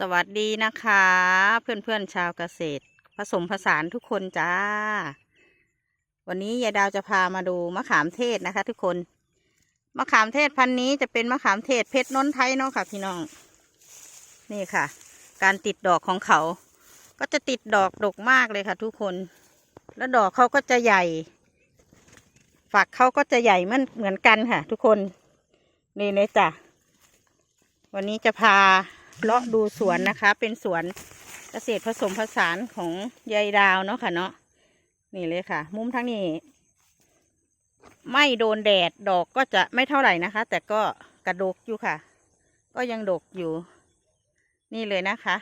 สวัสดีนะคะ เพื่อนๆชาวเกษตร ผสมผสานทุกคนจ้า วันนี้ยายดาวจะพามาดูมะขามเทศนะคะ ทุกคน มะขามเทศพันธุ์นี้จะเป็นมะขามเทศเพชรนนทไทยเนาะค่ะพี่น้อง นี่ค่ะ การติดดอกของเขา ก็จะติดดอกดกมากเลยค่ะ ทุกคน แล้วดอกเขาก็จะใหญ่ ฝักเขาก็จะใหญ่เหมือนเหมือนกันค่ะ ทุกคนนี่เลยจ้ะวันนี้จะพา เลาะดูสวนนะคะ เป็นสวนเกษตรผสมผสานของยายดาวเนาะค่ะเนาะนี่เลยค่ะ มุมทั้งนี้ ไม่โดนแดดดอกก็จะไม่เท่าไหร่นะคะ แต่ก็กระดกอยู่ค่ะ ก็ยังดกอยู่ นี่เลยนะคะ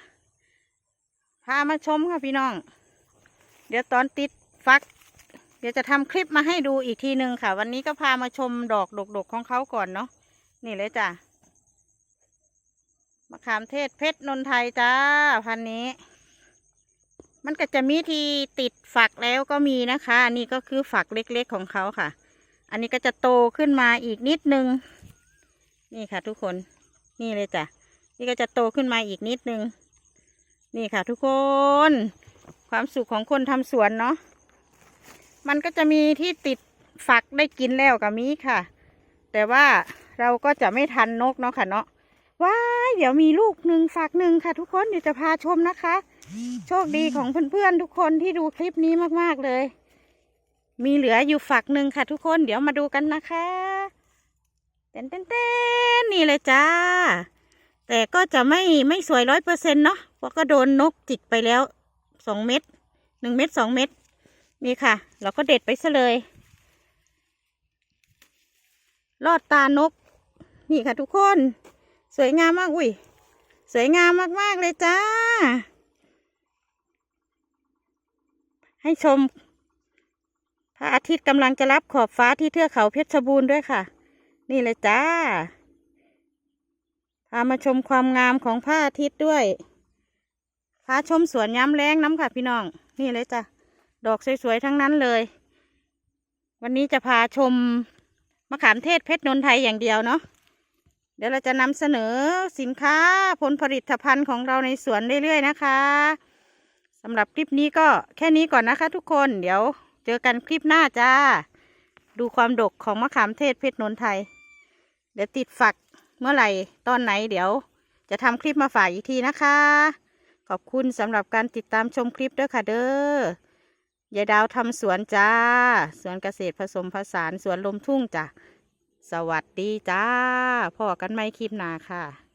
พามาชมค่ะพี่น้อง เดี๋ยวตอนติดฟัก เดี๋ยวจะทำคลิปมาให้ดูอีกทีหนึ่งค่ะ วันนี้ก็พามาชมดอกดกๆของเขาก่อนเนาะนี่เลยจ้ะ มะขามเทศเพชรนนทไทยจ้าพันนี้ มันก็จะมีที่ติดฝักแล้วก็มีนะคะ อันนี้ก็คือฝักเล็กๆของเขาค่ะ อันนี้ก็จะโตขึ้นมาอีกนิดนึง นี่ค่ะทุกคนนี่เลยจ้ะนี่ก็จะโตขึ้นมาอีกนิดนึง นี่ค่ะทุกคน ความสุขของคนทำสวนเนาะมันก็จะมีที่ติดฝักได้กินแล้วกับมีค่ะ แต่ว่าเราก็จะไม่ทันนกเนาะค่ะเนาะว้า เดี๋ยวมีลูกหนึ่งฝากหนึ่งค่ะ ทุกคนเดี๋ยวจะพาชมนะคะ โชคดีของเพื่อนๆทุกคนที่ดูคลิปนี้มากๆเลย มีเหลืออยู่ฝักหนึ่งค่ะทุกคนเดี๋ยวมาดูกันนะคะเต้นเต้นเต้นนี่เลยจ้า แต่ก็จะไม่ไม่สวยร้อยเปอร์เซ็นต์เนาะเพราะก็โดนนกจิกไปแล้วสองเม็ดหนึ่งเม็ดสองเม็ดนี่ค่ะ เราก็เด็ดไปซะเลยลอดตานก นี่ค่ะทุกคน สวยงามมาก อุ้ย สวยงามมาก ๆ เลยจ้า ให้ชม พระอาทิตย์กำลังจะรับขอบฟ้าที่เทือกเขาเพชรบูรณ์ด้วยค่ะ นี่เลยจ้า พามาชมความงามของพระอาทิตย์ด้วย พาชมสวนย้ำแรงน้ำค่ะพี่น้อง นี่เลยจ้ะดอกสวย ๆ ทั้งนั้นเลย วันนี้จะพาชมมะขามเทศเพชรนนทไทยอย่างเดียวเนาะ ดี๋ยวเราจะนำเสนอสินค้าผลผลิตภัณฑ์ของเราในสวนเรื่อยๆนะคะสำหรับคลิปนี้ก็แค่นี้ก่อนนะคะทุกคนเดี๋ยวเจอกันคลิปหน้าจ้า ดูความดกของมะขามเทศเพชรนนทไทย เดี๋ยวติดฝักเมื่อไหร่ตอนไหนเดี๋ยวจะทำคลิปมาฝากอีกทีนะคะ ขอบคุณสำหรับการติดตามชมคลิปด้วยค่ะเด้อยายดาวทำสวนจ้า สวนเกษตรผสมผสานสวนลมทุ่งจ้ะ สวัสดีจ้าพ่อกันไม่คลิปหนาค่ะ